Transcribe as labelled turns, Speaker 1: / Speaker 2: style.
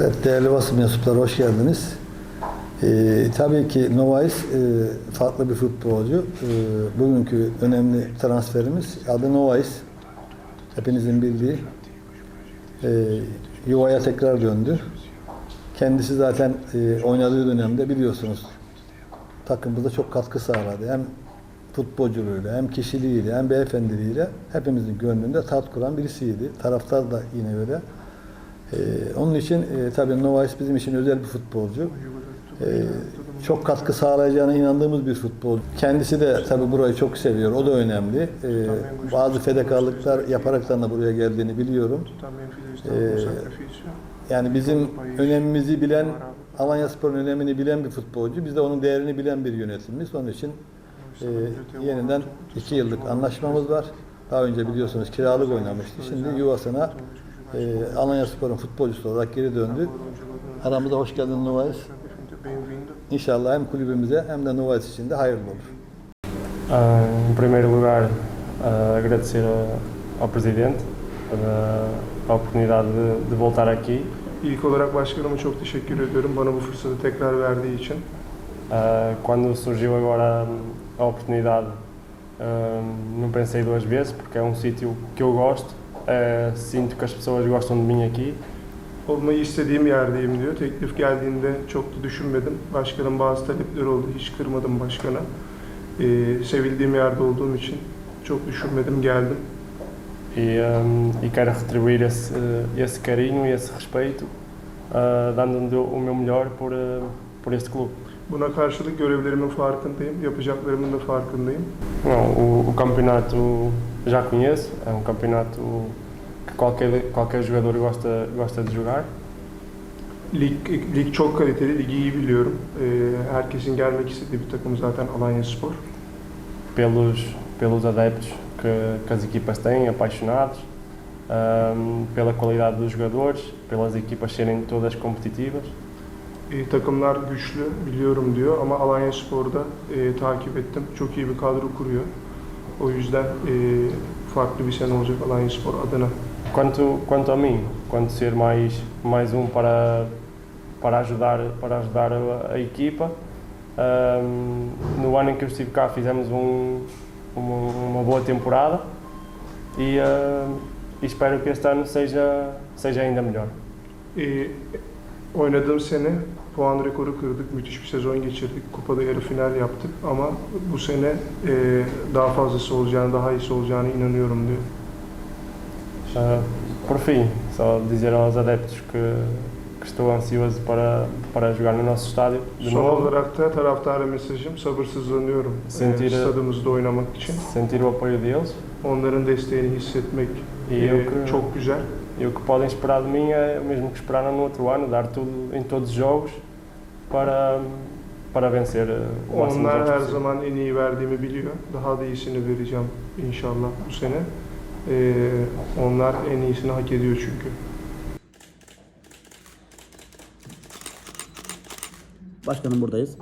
Speaker 1: Evet, değerli basın mensupları hoş geldiniz. Ee, tabii ki Novais e, farklı bir futbolcu. Ee, bugünkü önemli transferimiz adı Novais. Hepinizin bildiği. Ee, yuvaya tekrar döndü. Kendisi zaten e, oynadığı dönemde biliyorsunuz takımımıza çok katkı sağladı. Hem futbolculuğuyla, hem kişiliğiyle, hem beyefendiliğiyle hepimizin gönlünde tat kuran birisiydi. Taraftar da yine öyle. Ee, onun için e, tabii Novais bizim için özel bir futbolcu. Ee, çok katkı sağlayacağına inandığımız bir futbolcu. Kendisi de tabii burayı çok seviyor. O da önemli. Ee, bazı fedakarlıklar yaparaktan da buraya geldiğini biliyorum.
Speaker 2: Sacrifício.
Speaker 1: Yani bizim önemimizi bilen, Alanya Spor'un önemini bilen bir futbolcu. Biz de onun değerini bilen bir yönetimimiz. Onun için e, yeniden iki yıllık anlaşmamız var. Daha önce biliyorsunuz kiralık oynamıştı. Şimdi yuvasına e, Alanya Spor'un futbolcusu olarak geri döndü. Aramıza hoş geldin Novais. İnşallah hem kulübümüze hem de Novais için de hayırlı olur.
Speaker 3: Em primeiro lugar, ah, agradecer a- ao Presidente a, a oportunidade de, de voltar aqui.
Speaker 2: İlk olarak başkanıma çok teşekkür ediyorum bana bu fırsatı tekrar verdiği için.
Speaker 3: Ah, quando surgiu agora a oportunidade, não pensei duas vezes, porque é um sítio que eu gosto, ah, sinto que as pessoas gostam de mim aqui
Speaker 2: Olmayı istediğim yerdeyim diyor. Teklif geldiğinde çok da düşünmedim. Başkanın bazı talepleri oldu. Hiç kırmadım başkana. Ee, sevildiğim yerde olduğum için çok düşünmedim geldim.
Speaker 3: e, ah, e quero retribuir esse, esse carinho e esse respeito, ah, dando o meu melhor por, ah, por este clube.
Speaker 2: Buna karşılık görevlerimin farkındayım. Yapacaklarımın da farkındayım.
Speaker 3: Não, o, o campeonato já conheço, é um campeonato que qualquer, qualquer jogador gosta, gosta de jogar.
Speaker 2: Lig, lig çok kaliteli. Ligi iyi biliyorum. Ee, herkesin gelmek istediği bir takım zaten Alanya Spor.
Speaker 3: pelos, pelos adeptos que, que as equipas têm, apaixonados, ahm, pela qualidade dos jogadores, pelas equipas serem todas competitivas.
Speaker 2: E, takımlar güçlü biliyorum diyor ama Alanya Spor'da e, takip ettim. Çok iyi bir kadro kuruyor. O yüzden e, farklı bir sene olacak Alanya Spor adına.
Speaker 3: Quanto, quanto a mim, quanto ser mais, mais um para, para ajudar, para ajudar a, a equipa, ahm, no ano em que eu estive cá fizemos um, uma, uma boa temporada e, e espero que este ano seja, seja ainda melhor.
Speaker 2: E, oynadığım sene puan rekoru kırdık. Müthiş bir sezon geçirdik. Kupada yarı final yaptık ama bu sene e, daha fazlası olacağını, daha iyisi olacağını inanıyorum diyor.
Speaker 3: Por fim, só dizer aos adeptos que, que estou ansioso para, para jogar no nosso estádio de
Speaker 2: Son
Speaker 3: novo,
Speaker 2: olarak da taraftara mesajım sabırsızlanıyorum e,
Speaker 3: Sentire-
Speaker 2: stadımızda oynamak için.
Speaker 3: sentir o apoio deles
Speaker 2: Onların desteğini hissetmek
Speaker 3: e
Speaker 2: e,
Speaker 3: eu que,
Speaker 2: çok güzel.
Speaker 3: e o que podem esperar de mim é o mesmo que esperaram no outro ano, dar tudo em todos os jogos para, para vencer eh, o máximo de
Speaker 2: Onlar
Speaker 3: jogos
Speaker 2: her
Speaker 3: possível.
Speaker 2: zaman en iyi verdiğimi biliyor. Daha da iyisini vereceğim inşallah bu sene. Ee, onlar en iyisini hak ediyor çünkü.
Speaker 4: Başkanım buradayız.